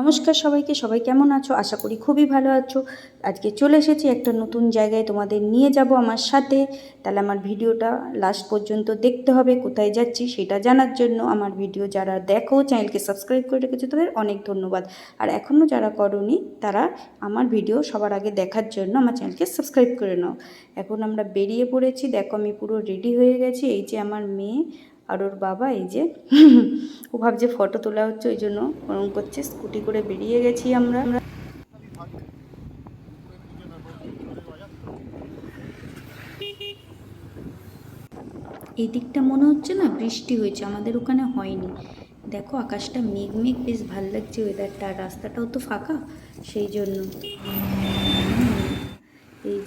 নমস্কার সবাইকে, সবাই কেমন আছো? আশা করি খুবই ভালো আছো। আজকে চলে এসেছি একটা নতুন জায়গায় তোমাদের নিয়ে যাব আমার সাথে। তাহলে আমার ভিডিওটা লাস্ট পর্যন্ত দেখতে হবে, কোথায় যাচ্ছি সেটা জানার জন্য। আমার ভিডিও যারা দেখো চ্যানেলকে সাবস্ক্রাইব করে রেখেছো, তাদের অনেক ধন্যবাদ। আর এখনও যারা করনি, তারা আমার ভিডিও সবার আগে দেখার জন্য আমার চ্যানেলকে সাবস্ক্রাইব করে নাও। এখন আমরা বেরিয়ে পড়েছি, দেখো আমি পুরো রেডি হয়ে গেছি। এই যে আমার মেয়ে আর ওর বাবা এই যে, ও ভাবছে ফটো তোলা হচ্ছে, ওই জন্য ওরম করছে, স্কুটি করে বেরিয়ে গেছি আমরা। এই দিকটা মনে হচ্ছে না বৃষ্টি হয়েছে, আমাদের ওখানে হয়নি। দেখো, আকাশটা মেঘ মেঘ, বেশ ভালো লাগছে ওয়েদারটা রাস্তাটাও তো ফাঁকা, সেই জন্য।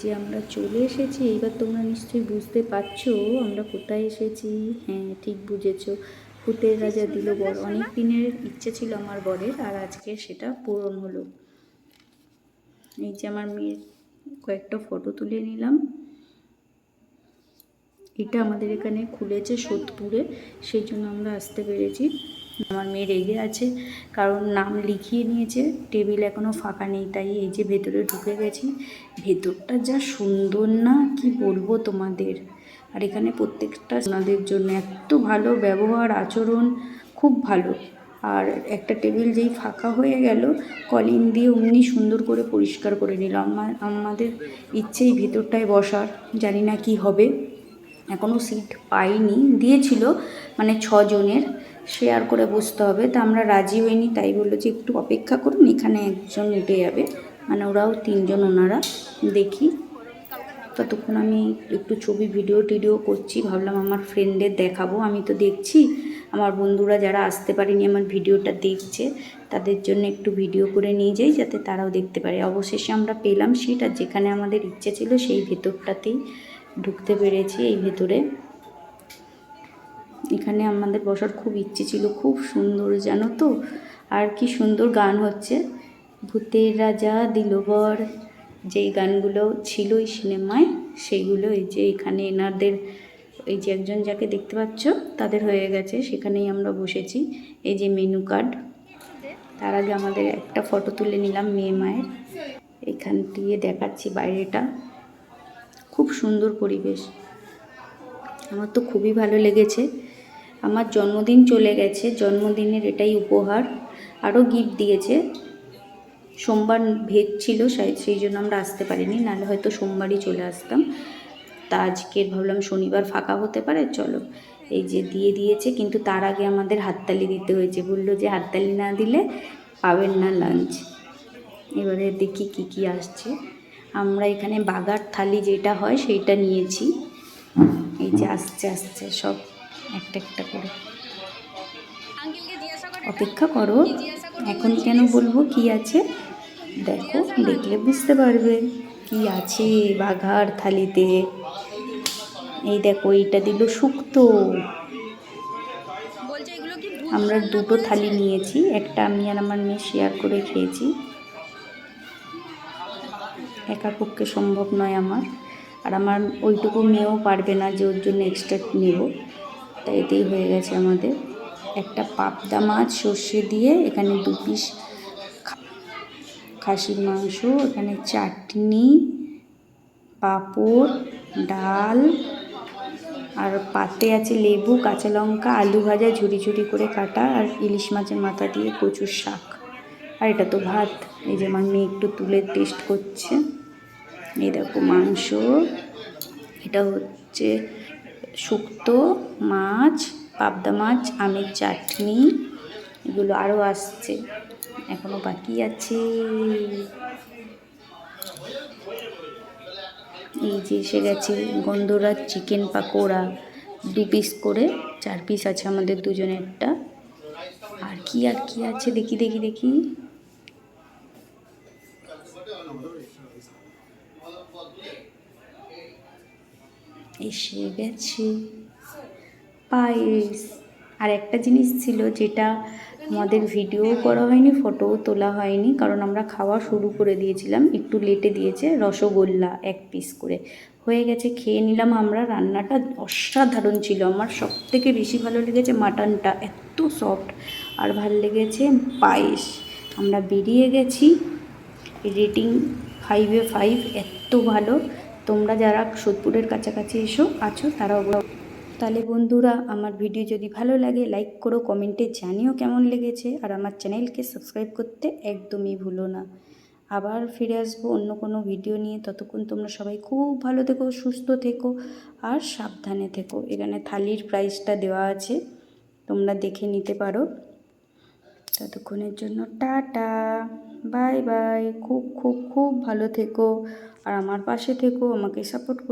যে আমরা চলে এসেছি, এইবার তোমরা নিশ্চয়ই বুঝতে পারছ আমরা কোথায় এসেছি। হ্যাঁ ঠিক বুঝেছ। ভূতের রাজা দিল বর অনেক দিনের ইচ্ছে ছিল আমার বরের, আর আজকে সেটা পূরণ হলো। এই যে আমার মেয়ের কয়েকটা ফটো তুলে নিলাম। এটা আমাদের এখানে খুলেছে সোদপুরে, সেই জন্য আমরা আসতে পেরেছি। আমার মেয়ে রেগে আছে, কারণ নাম লিখিয়ে নিয়েছে, টেবিল এখনও ফাঁকা নেই, তাই এই যে ভেতরে ঢুকে গেছি। ভেতরটা যা সুন্দর না, কি বলব তোমাদের? আর এখানে প্রত্যেকটা ওনাদের জন্য এত ভালো ব্যবহার, আচরণ, খুব ভালো। আর একটা টেবিল যেই ফাঁকা হয়ে গেল, কলিং দিয়ে অমনি সুন্দর করে পরিষ্কার করে নিল। আমার আমাদের ইচ্ছেই ভেতরটায় বসার, জানি না কি হবে। এখনও সিট পাইনি, দিয়েছিল মানে ছজনের। শেয়ার করে বসতে হবে। তা আমরা রাজি হইনি, তাই বলল যে একটু অপেক্ষা করুন, এখানে একজন উঠে যাবে। মানে ওরাও তিনজন ওনারা, দেখি। ততক্ষণ আমি একটু ছবি ভিডিও টিডিও করছি, ভাবলাম আমার ফ্রেন্ডের দেখাবো। আমি তো দেখছি, আমার বন্ধুরা যারা আসতে পারেনি, আমার ভিডিওটা দেখছে, তাদের জন্য একটু ভিডিও করে নিয়ে যাই, যাতে তারাও দেখতে পারে। অবশেষে আমরা পেলাম সিট, যেখানে আমাদের ইচ্ছে ছিল সেই ভেতরটাতেই ঢুকতে পেরেছি, এই ভেতরে। এখানে আমাদের বসার খুব ইচ্ছে ছিল, খুব সুন্দর, জানো তো? আর কি সুন্দর গান হচ্ছে। ভূতের রাজা, দিলবর, যেই গানগুলো ছিল এই সিনেমায় সেইগুলো এই যে এখানে এনাদের, এই যে একজন যাকে দেখতে পাচ্ছ, তাদের হয়ে গেছে, সেখানেই আমরা বসেছি। এই যে মেনু কার্ড। তার আগে আমাদের একটা ফটো তুলে নিলাম মেয়ে মায়ের। এখান দিয়ে দেখাচ্ছি বাইরেটা। খুব সুন্দর পরিবেশ। আমার তো খুবই ভালো লেগেছে। আমার জন্মদিন চলে গেছে, জন্মদিনের এটাই উপহার। আরও গিফট দিয়েছে। সোমবার ভেদ ছিল, সেই- জন্য আমরা আসতে পারিনি, নাহলে হয়তো সোমবারই চলে আসতাম। তা আজকের ভাবলাম শনিবার ফাঁকা হতে পারে, চলো। এই যে দিয়ে দিয়েছে, কিন্তু তার আগে আমাদের হাততালি দিতে হয়েছে। বলল যে হাততালি না দিলে পাবেন না লাঞ্চ এবারে দেখি কি কি আসছে। আমরা এখানে বাগার থালি যেটা হয়, সেইটা নিয়েছি। এই যে আসছে আসছে, সব একটা একটা করে। অপেক্ষা করো। এখন কেন বলব কি আছে? দেখো দেখলে বুঝতে পারবে কি আছে বাঘার থালিতে। এই দেখো এইটা দিল শুক্তো। আমরা দুটো থালি নিয়েছি একটা আমি আর আমার মেয়ে শেয়ার করে খেয়েছি। একার পক্ষে সম্ভব নয় আমার। আর আমার ওইটুকু মেয়েও পারবে না যে ওর জন্য এক্সট্রা নেব। তাই এতেই হয়ে গেছে আমাদের। একটা পাবদা মাছ সর্ষে দিয়ে এখানে দু পিস খাসির মাংস, এখানে চাটনি, পাঁপড়, ডাল, আর পাতে আছে লেবু, কাঁচা লঙ্কা, আলু ভাজা, ঝুরি ঝুড়ি করে কাটা, আর ইলিশ মাছের মাথা দিয়ে কচুর শাক। আর এটা তো ভাত, এই যে আমার মেয়ে একটু তুলে টেস্ট করছে। এই দেখো মাংস, এটা হচ্ছে শুক্তো, মাছ, পাবদা মাছ, আমের চাটনি, এগুলো আরও আসছে। এখনও বাকি আছে। এই যে এসে গেছে গন্ধরাজ চিকেন পাকোড়া। দু পিস করে, চার পিস আছে আমাদের দুজনেরটা। আর কি আর কি আছে? দেখি দেখি দেখি। এসে গেছে। পায়েস। আর একটা জিনিস ছিল যেটা আমাদের ভিডিও করা হয়নি ফটোও তোলা হয়নি, কারণ আমরা খাওয়া শুরু করে দিয়েছিলাম। একটু লেটে দিয়েছে, রসগোল্লা এক পিস করে। হয়ে গেছে, খেয়ে নিলাম আমরা। রান্নাটা অসাধারণ ছিল। আমার সব থেকে বেশি ভালো লেগেছে মাটনটা। এত সফট আর ভালো লেগেছে পায়েস। আমরা বেরিয়ে গেছি। রেটিং ফাইভে ফাইভ এত ভালো। তোমরা যারা সোদপুরের কাছাকাছি এসো, আছো, তারা ওগুলো তাহলে বন্ধুরা, আমার ভিডিও যদি ভালো লাগে, লাইক করো, কমেন্টে জানিও কেমন লেগেছে। আর আমার চ্যানেলকে সাবস্ক্রাইব করতে একদমই ভুলো না। আবার ফিরে আসব অন্য কোনো ভিডিও নিয়ে। ততক্ষণ তোমরা সবাই খুব ভালো থেকো, সুস্থ থেকো আর সাবধানে থেকো। এখানে থালির প্রাইসটা দেওয়া আছে। তোমরা দেখে নিতে পারো। ততক্ষণের জন্য টাটা। Bye bye. খুব খুব খুব ভালো থেকো। আর আমার পাশে থেকো, আমাকে সাপোর্ট